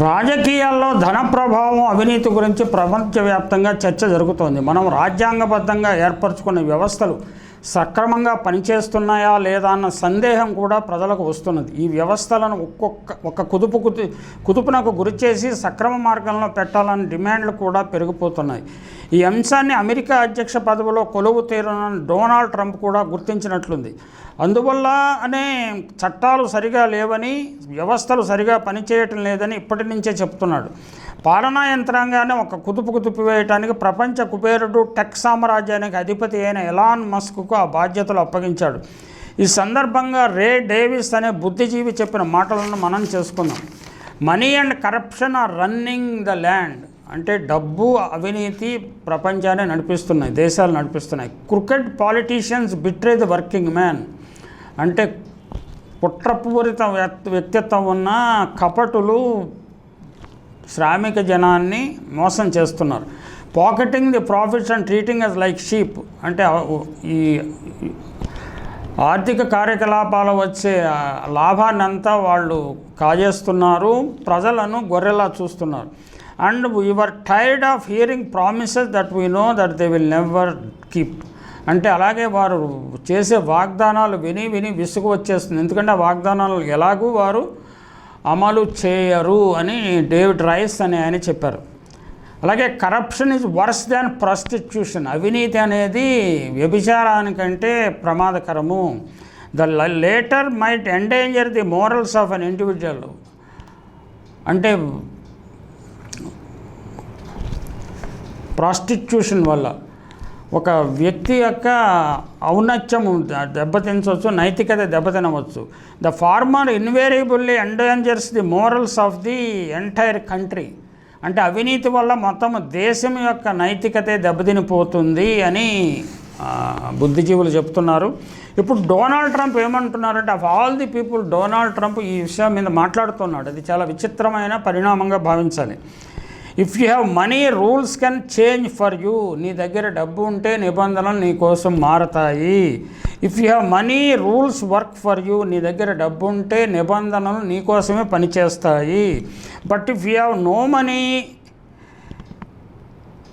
రాజకీయాల్లో ధన ప్రభావం అవినీతి గురించి ప్రపంచవ్యాప్తంగా చర్చ జరుగుతోంది. మనం రాజ్యాంగబద్ధంగా ఏర్పరచుకున్న వ్యవస్థలు సక్రమంగా పనిచేస్తున్నాయా లేదా అన్న సందేహం కూడా ప్రజలకు వస్తున్నది. ఈ వ్యవస్థలను ఒక్కొక్క ఒక కుదుపు కుదు కుదుపునకు గురిచేసి సక్రమ మార్గంలో పెట్టాలని డిమాండ్లు కూడా పెరిగిపోతున్నాయి. ఈ అంశాన్ని అమెరికా అధ్యక్ష పదవిలో కొలువు తీరిన డొనాల్డ్ ట్రంప్ కూడా గుర్తించినట్లుంది. అందువల్ల అనే చట్టాలు సరిగా లేవని వ్యవస్థలు సరిగా పనిచేయటం లేదని ఇప్పటి నుంచే చెప్తున్నాడు. పాలనా యంత్రాంగాన్ని ఒక కుదుపు కుదుపు వేయటానికి ప్రపంచ కుబేరుడు టెక్ సామ్రాజ్యానికి అధిపతి అయిన ఎలాన్ మస్క్కు ఆ బాధ్యతలు అప్పగించాడు. ఈ సందర్భంగా రే డేవిస్ అనే బుద్ధిజీవి చెప్పిన మాటలను మనం చేసుకుందాం. Money and corruption are running the land అంటే డబ్బు అవినీతి ప్రపంచాన్ని నడిపిస్తున్నాయి దేశాలు నడిపిస్తున్నాయి. Crooked politicians betray the working man అంటే కుట్రపూరిత వ్యక్తిత్వం ఉన్న కపటులు శ్రామిక జనాన్ని మోసం చేస్తున్నారు. Pocketing the profits and treating us like sheep అంటే ఈ ఆర్థిక కార్యకలాపాల వచ్చే లాభాన్ని అంతా వాళ్ళు కాజేస్తున్నారు. ప్రజలను గొర్రెలా చూస్తున్నారు. And you're tired of hearing promises that we know that they will never keep అంటే అలాగే వారు చేసే వాగ్దానాలు విని విని విసుగు వచ్చేస్తుంది. ఎందుకంటే ఆ వాగ్దానాలు ఎలాగూ వారు అమలు చేయరు అని డేవిడ్ రైస్ అని ఆయన చెప్పారు. అలాగే corruption is worse than prostitution అవినీతి అనేది వ్యభిచారానికంటే ప్రమాదకరము. The latter might endanger the morals of an individual అంటే ప్రాస్టిట్యూషన్ వల్ల ఒక వ్యక్తి యొక్క ఔన్నత్యం దెబ్బతినవచ్చు నైతికత దెబ్బతినవచ్చు the former invariably endangers the morals of the entire country అంటే అవినీతి వల్ల మొత్తం దేశం యొక్క నైతికతే దెబ్బతినిపోతుంది అని బుద్ధిజీవులు చెప్తున్నారు. ఇప్పుడు డొనాల్డ్ ట్రంప్ ఏమంటున్నారంటే of all the people Donald Trump ఈ విషయం మీద మాట్లాడుతున్నాడు. అది చాలా విచిత్రమైన పరిణామంగా భావించాలి. If you have money rules can change for you నీ దగ్గర డబ్బు ఉంటే నిబంధనలు నీ కోసం మారతాయి. If you have money rules work for you నీ దగ్గర డబ్బు ఉంటే నిబంధనలు నీ కోసమే పనిచేస్తాయి. But if you have no money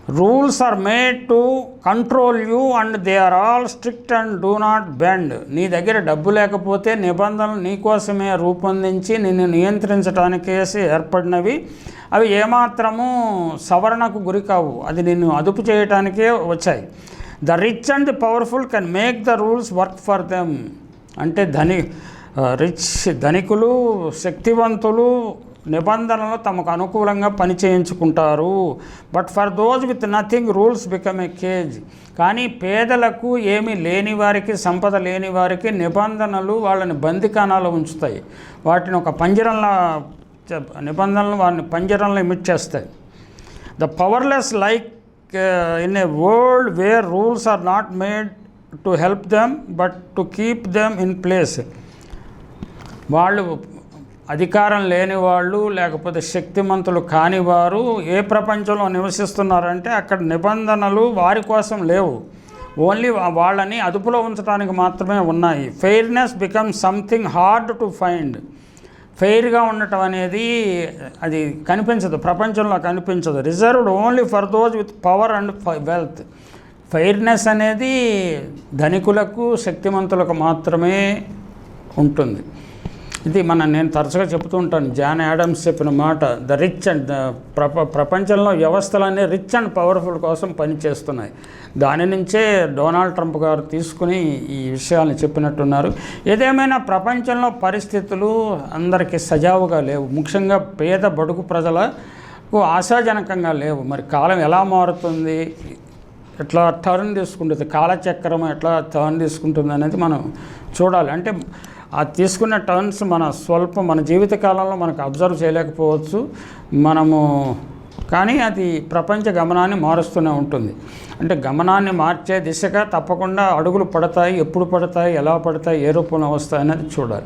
rules are made to control you and they are all strict and do not bend నీ దగ్గర డబ్బు లేకపోతే నిబంధనలు నీకోసమే రూపొందించి నిన్ను నియంత్రించడానికేసి ఏర్పడినవి. అవి ఏమాత్రము సవరణకు గురి కావు. అది నిన్ను అదుపు చేయటానికే వచ్చాయి. The rich and powerful can make the rules work for them. అంటే ధని రిచ్ ధనికులు శక్తివంతులు నిబంధనలు తమకు అనుకూలంగా పని చేయించుకుంటారు. But for those with nothing rules become a cage. కానీ పేదలకు ఏమీ లేని వారికి సంపద లేని వారికి నిబంధనలు వాళ్ళని బందికానాలు ఉంచుతాయి. వాటిని ఒక పంజరంలా నిబంధనలు వారిని పంజరంలో ఇమిట్ చేస్తాయి. The powerless like in a world where rules are not made to help them but to keep them in place వాళ్ళు అధికారం లేని వాళ్ళు లేకపోతే శక్తిమంతులు కాని వారు ఏ ప్రపంచంలో నివసిస్తున్నారంటే అక్కడ నిబంధనలు వారి కోసం లేవు. ఓన్లీ వాళ్ళని అదుపులో ఉంచడానికి మాత్రమే ఉన్నాయి. Fairness become something hard to find ఫెయిర్గా ఉండటం అనేది అది కనిపించదు ప్రపంచంలో కనిపించదు. Reserved only for those with power and wealth fairness అనేది ధనికులకు శక్తిమంతులకు మాత్రమే ఉంటుంది. ఇది మన నేను తరచుగా చెప్తూ ఉంటాను జాన్ యాడమ్స్ చెప్పిన మాట ద రిచ్ అండ్ ద ప్రప ప్రపంచంలో వ్యవస్థలన్నీ రిచ్ అండ్ పవర్ఫుల్ కోసం పనిచేస్తున్నాయి. దాని నుంచే డొనాల్డ్ ట్రంప్ గారు తీసుకుని ఈ విషయాలను చెప్పినట్టున్నారు. ఏదేమైనా ప్రపంచంలో పరిస్థితులు అందరికీ సజావుగా లేవు. ముఖ్యంగా పేద బడుగు ప్రజలకు ఆశాజనకంగా లేవు. మరి కాలం ఎలా మారుతుంది? ఎట్లా టర్న్ తీసుకుంటుంది? కాలచక్రం ఎట్లా టర్న్ తీసుకుంటుంది అనేది మనం చూడాలి. అంటే ఆ తీసుకున్న టర్న్స్ మన స్వల్పం మన జీవితకాలంలో మనకు అబ్జర్వ్ చేయలేకపోవచ్చు. మనము కానీ అది ప్రపంచ గమనాన్ని మారుస్తూనే ఉంటుంది. అంటే గమనాన్ని మార్చే దిశగా తప్పకుండా అడుగులు పడతాయి ఎప్పుడు పడతాయి ఎలా పడతాయి ఏ రూపంలో వస్తాయి అనేది చూడాలి.